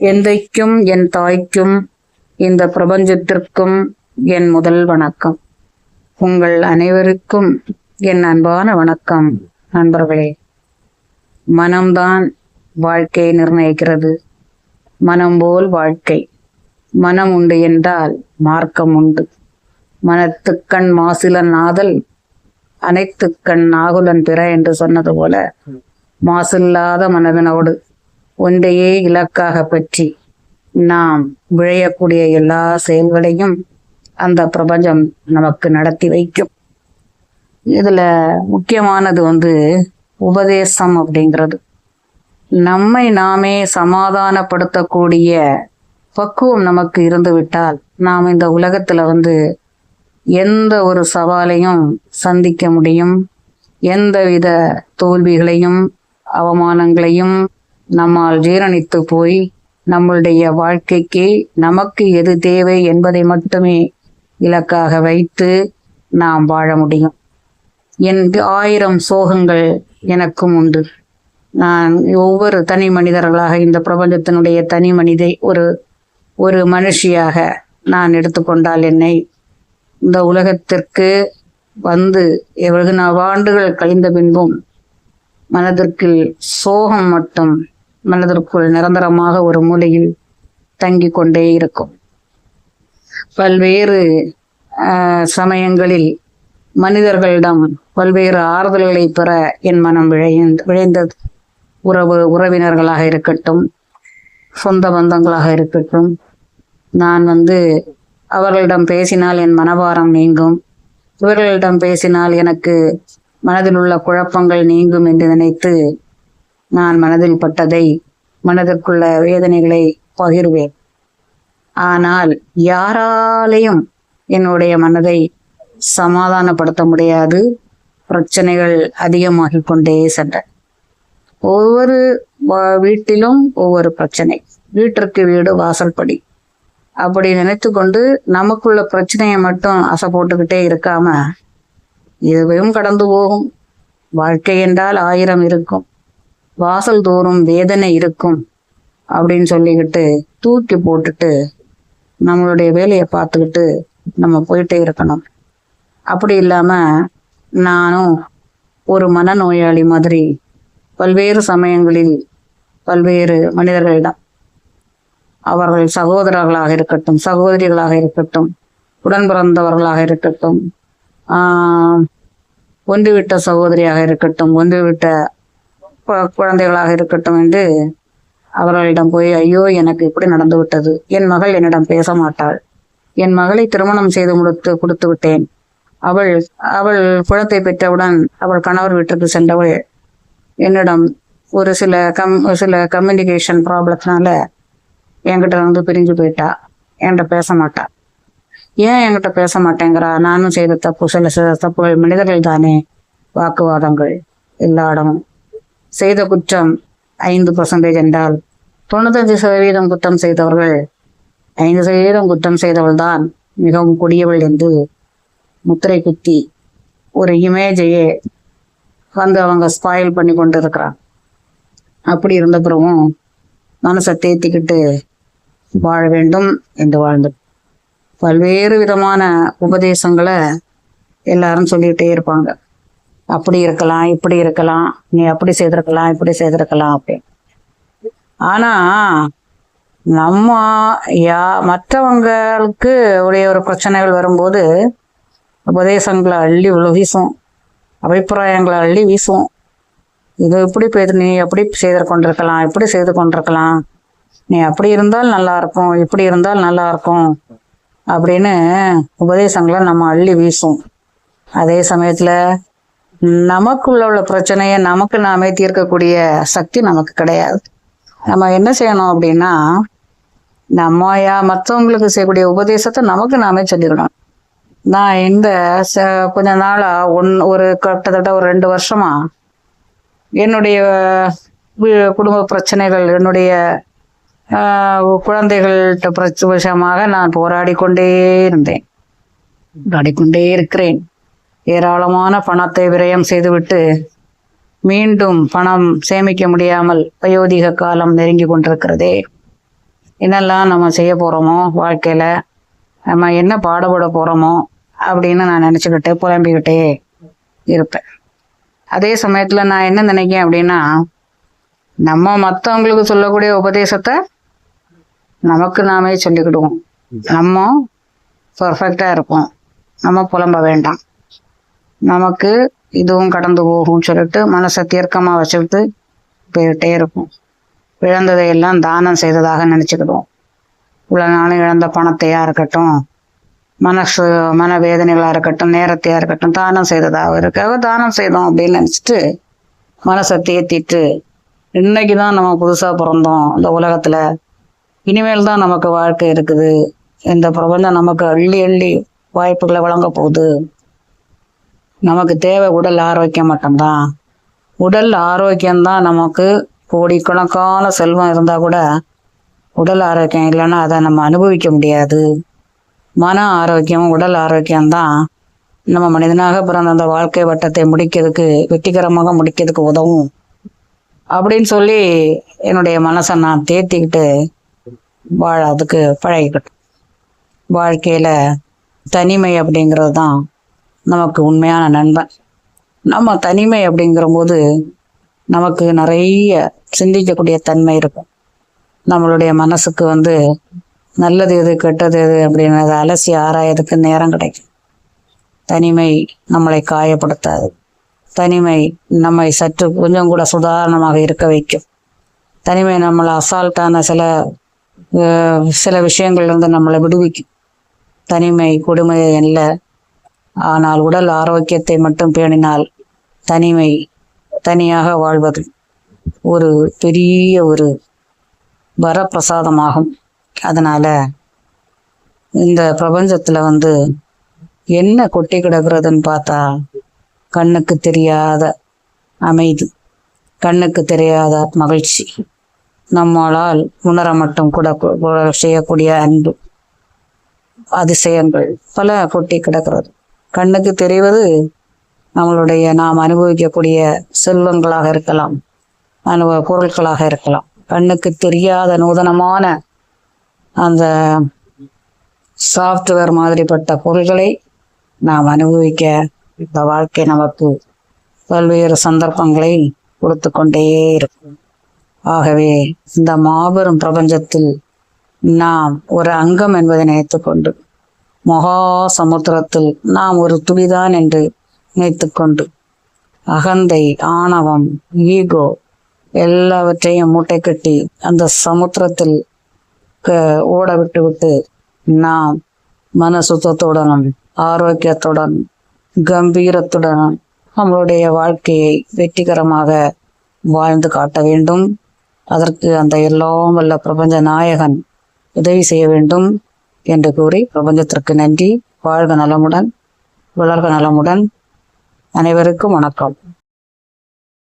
எந்தைக்கும் என் தாய்க்கும் இந்த பிரபஞ்சத்திற்கும் என் முதல் வணக்கம். உங்கள் அனைவருக்கும் என் அன்பான வணக்கம் நண்பர்களே. மனம்தான் வாழ்க்கையை நிர்ணயிக்கிறது. மனம் போல் வாழ்க்கை. மனம் உண்டு என்றால் மார்க்கம் உண்டு. மனத்துக்கண் மாசிலன் ஆதல் அனைத்துக்கண் நாகுலன் பிற என்று சொன்னது போல மாசில்லாத மனதினோடு ஒன்றையே இலக்காக பற்றி நாம் விழையக்கூடிய எல்லா செயல்களையும் அந்த பிரபஞ்சம் நமக்கு நடத்தி வைக்கும். இதில் முக்கியமானது வந்து உபதேசம் அப்படிங்கிறது. நம்மை நாமே சமாதானப்படுத்தக்கூடிய பக்குவம் நமக்கு இருந்துவிட்டால் நாம் இந்த உலகத்தில் வந்து எந்த ஒரு சவாலையும் சந்திக்க முடியும். எந்தவித தோல்விகளையும் அவமானங்களையும் நம்மால் ஜீரணித்து போய் நம்மளுடைய வாழ்க்கைக்கு நமக்கு எது தேவை என்பதை மட்டுமே இலக்காக வைத்து நாம் வாழ முடியும். என் ஆயிரம் சோகங்கள் எனக்கும் உண்டு. நான் ஒவ்வொரு தனி மனிதர்களாக இந்த பிரபஞ்சத்தினுடைய தனி மனிதை ஒரு ஒரு மனுஷியாக நான் எடுத்துக்கொண்டால் என்னை இந்த உலகத்திற்கு வந்து எவ்வளவு ஆண்டுகள் கழிந்த பின்பும் மனதிற்கு சோகம் மட்டும் மனதிற்குள் நிரந்தரமாக ஒரு மூலையில் தங்கி கொண்டே இருக்கும். பல்வேறு ஆஹ், சமயங்களில் மனிதர்களிடம் பல்வேறு ஆறுதல்களை பெற என் மனம் விழைந்த விழைந்தது உறவு உறவினர்களாக இருக்கட்டும் சொந்த பந்தங்களாக இருக்கட்டும் நான் வந்து அவர்களிடம் பேசினால் என் மனபாரம் நீங்கும். இவர்களிடம் பேசினால் எனக்கு மனதில் உள்ள குழப்பங்கள் நீங்கும் என்று நினைத்து நான் மனதில் பட்டதை மனதிற்குள்ள வேதனைகளை பகிர்வேன். ஆனால் யாராலையும் என்னுடைய மனதை சமாதானப்படுத்த முடியாது. பிரச்சனைகள் அதிகமாகிக் கொண்டே சென்ற ஒவ்வொரு வீட்டிலும் ஒவ்வொரு பிரச்சனை. வீட்டிற்கு வீடு வாசல்படி அப்படி நினைத்து கொண்டு நமக்குள்ள பிரச்சனையை மட்டும் அசை போட்டுக்கிட்டே இருக்காம இதுவும் கடந்து போகும். வாழ்க்கை என்றால் ஆயிரம் இருக்கும். வாசல் தோறும் வேதனை இருக்கும் அப்படின்னு சொல்லிக்கிட்டு தூக்கி போட்டுட்டு நம்மளுடைய வேலையை பார்த்துக்கிட்டு நம்ம போயிட்டே இருக்கணும். அப்படி இல்லாம நானும் ஒரு மனநோயாளி மாதிரி பல்வேறு சமயங்களில் பல்வேறு மனிதர்களிடம் அவர்கள் சகோதரர்களாக இருக்கட்டும் சகோதரிகளாக இருக்கட்டும் உடன் பிறந்தவர்களாக இருக்கட்டும் ஆஹ், ஒன்றுவிட்ட சகோதரியாக இருக்கட்டும் ஒன்றுவிட்ட விட்ட குழந்தைகளாக இருக்கட்டும் என்று அவர்களிடம் போய் ஐயோ எனக்கு இப்படி நடந்து விட்டது. என் மகள் என்னிடம் பேச மாட்டாள். என் மகளை திருமணம் செய்து முடித்து கொடுத்து விட்டேன். அவள் அவள் குழந்தை பெற்றவுடன் அவள் கணவர் வீட்டுக்கு சென்றவள். என்னிடம் ஒரு சில கம் சில கம்யூனிகேஷன் ப்ராப்ளத்தினால என்கிட்ட இருந்து பிரிஞ்சு போயிட்டா. என்கிட்ட பேச மாட்டா. ஏன் என்கிட்ட பேச மாட்டேங்கிறா? நானும் செய்த தப்பு சில சில தப்புகள் மனிதர்கள் தானே. வாக்குவாதங்கள் எல்லா இடமும். செய்த குற்றம் ஐந்து பர்சன்டேஜ் என்றால் தொண்ணூத்தஞ்சு சதவீதம் குற்றம் செய்தவர்கள் ஐந்து சதவீதம் குற்றம் செய்தவள்தான் மிகவும் கொடியவள் என்று முத்திரை குத்தி ஒரு இமேஜையே வந்து அவங்க ஸ்பாயில் பண்ணி கொண்டு இருக்கிறாங்க அப்படி இருந்த பிறகும் மனசை தேத்திக்கிட்டு வாழ வேண்டும் என்று வாழ்ந்து. பல்வேறு விதமான உபதேசங்களை எல்லாரும் சொல்லிக்கிட்டே இருப்பாங்க. அப்படி இருக்கலாம் இப்படி இருக்கலாம் நீ அப்படி செய்திருக்கலாம் இப்படி செய்திருக்கலாம் அப்படின்னு. ஆனா நம்ம யா மற்றவங்களுக்கு உடைய ஒரு பிரச்சனைகள் வரும்போது உபதேசங்களை அள்ளி உள்ள வீசும். அபிப்பிராயங்களை அள்ளி வீசும். இது இப்படி போய் நீ எப்படி செய்து கொண்டிருக்கலாம் இப்படி செய்து கொண்டிருக்கலாம். நீ அப்படி இருந்தால் நல்லா இருக்கும் இப்படி இருந்தால் நல்லா இருக்கும் அப்படின்னு உபதேசங்களை நம்ம அள்ளி வீசும். அதே சமயத்துல நமக்குள்ள உள்ள பிரச்சனையை நமக்கு நாமே தீர்க்கக்கூடிய சக்தி நமக்கு கிடையாது. நம்ம என்ன செய்யணும் அப்படின்னா நம்ம யா மற்றவங்களுக்கு செய்யக்கூடிய உபதேசத்தை நமக்கு நாமே செஞ்சுக்கணும் நான் இந்த ச- கொஞ்ச நாளா ஒன் ஒரு கிட்டத்தட்ட ஒரு ரெண்டு வருஷமா என்னுடைய குடும்ப பிரச்சனைகள் என்னுடைய குழந்தைகள்கிட்ட பிரச்ச விஷயமாக நான் போராடி கொண்டே இருந்தேன். போராடிக்கொண்டே இருக்கிறேன். ஏராளமான பணத்தை விரயம் செய்துவிட்டு மீண்டும் பணம் சேமிக்க முடியாமல் வயோதிக காலம் நெருங்கி கொண்டிருக்கிறதே. என்னெல்லாம் நம்ம செய்ய போகிறோமோ வாழ்க்கையில் நம்ம என்ன பாடுபட போகிறோமோ அப்படின்னு நான் நினச்சிக்கிட்டு புலம்பிக்கிட்டே இருப்பேன். அதே சமயத்தில் நான் என்ன நினைக்கிறேன் அப்படின்னா நம்ம மற்றவங்களுக்கு சொல்லக்கூடிய உபதேசத்தை நமக்கு நாமே சொல்லிக்கிடுவோம். நம்ம பர்ஃபெக்டாக இருப்போம். நம்ம புலம்ப வேண்டாம். நமக்கு இதுவும் கடந்து போகும் சொல்லிட்டு மனசை தீர்க்கமாக வச்சுக்கிட்டு போயிட்டே இருக்கும். இழந்ததை எல்லாம் தானம் செய்ததாக நினச்சிக்கிடுவோம். இவ்வளோ நாளும் இழந்த பணத்தையாக இருக்கட்டும் மனசு மன வேதனைகளாக இருக்கட்டும் நேரத்தையாக இருக்கட்டும் தானம் செய்ததாக இருக்காக தானம் செய்தோம் அப்படின்னு நினச்சிட்டு மனசை தேத்திட்டு இன்னைக்கு தான் நம்ம புதுசாக பிறந்தோம். இந்த உலகத்தில் இனிமேல் தான் நமக்கு வாழ்க்கை இருக்குது. இந்த பிரபஞ்சம் நமக்கு அள்ளி அள்ளி வாய்ப்புகளை வழங்க போகுது. நமக்கு தேவை உடல் ஆரோக்கியம் மட்டும்தான். உடல் ஆரோக்கியம்தான் நமக்கு கோடிக்கணக்கான செல்வம் இருந்தால் கூட உடல் ஆரோக்கியம் இல்லைன்னா அதை நம்ம அனுபவிக்க முடியாது. மன ஆரோக்கியம் உடல் ஆரோக்கியம்தான். நம்ம மனிதனாக பிறந்த அந்த வாழ்க்கை வட்டத்தை முடிக்கிறதுக்கு வெற்றிகரமாக முடிக்கிறதுக்கு உதவும். அப்படின்னு சொல்லி என்னுடைய மனசை நான் தேத்திக்கிட்டு வாழ அதுக்கு பழகிக்கிட்டேன். வாழ்க்கையில் தனிமை அப்படிங்கிறது தான் நமக்கு உண்மையான நண்பன். நம்ம தனிமை அப்படிங்கிறபோது நமக்கு நிறைய சிந்திக்கக்கூடிய தன்மை இருக்கும். நம்மளுடைய மனசுக்கு வந்து நல்லது எது கெட்டது எது அப்படின்றத அலசி ஆராயதுக்கு நேரம் கிடைக்கும். தனிமை நம்மளை காயப்படுத்தாது. தனிமை நம்மை சற்று கொஞ்சம் கூட சுதாரணமாக இருக்க வைக்கும். தனிமை நம்மளை அசால்ட்டான சில சில விஷயங்கள்லேருந்து நம்மளை விடுவிக்கும். தனிமை கொடுமை இல்லை ஆனால் உடல் ஆரோக்கியத்தை மட்டும் பேணினால் தனிமை தனியாக வாழ்வது ஒரு பெரிய ஒரு வரப்பிரசாதமாகும். அதனால் இந்த பிரபஞ்சத்தில் வந்து என்ன கொட்டி கிடக்கிறதுன்னு பார்த்தா கண்ணுக்கு தெரியாத அமைதி கண்ணுக்கு தெரியாத மகிழ்ச்சி. நம்மளால் உணர மட்டும் கூட செய்யக்கூடிய அன்பு அதிசயங்கள் பல கொட்டி கிடக்கிறது. கண்ணுக்கு தெரிவது நம்மளுடைய நாம் அனுபவிக்கக்கூடிய செல்வங்களாக இருக்கலாம் அனுபவ பொருட்களாக இருக்கலாம். கண்ணுக்கு தெரியாத நூதனமான அந்த சாஃப்ட்வேர் மாதிரிப்பட்ட பொருள்களை நாம் அனுபவிக்க இந்த வாழ்க்கை நமக்கு பல்வேறு சந்தர்ப்பங்களை கொடுத்து கொண்டே இருக்கும். ஆகவே இந்த மாபெரும் பிரபஞ்சத்தில் நாம் ஒரு அங்கம் என்பதை நினைத்துக்கொண்டு மகா சமுத்திரத்தில் நாம் ஒரு துளிதான் என்று நினைத்துக்கொண்டு அகந்தை ஆணவம் ஈகோ எல்லாவற்றையும் மூட்டை கட்டி அந்த சமுத்திரத்தில் க- ஓட விட்டு விட்டு நாம் மன சுத்தத்துடனும் ஆரோக்கியத்துடன் கம்பீரத்துடனும் நம்மளுடைய வாழ்க்கையை வெற்றிகரமாக வாழ்ந்து காட்ட வேண்டும். அதற்கு அந்த எல்லாம் வல்ல பிரபஞ்ச நாயகன் உதவி செய்ய வேண்டும். என்று கூறி பிரபஞ்சத்திற்கு நன்றி வாழ்க நலமுடன் வளர்க நலமுடன். அனைவருக்கும் வணக்கம்.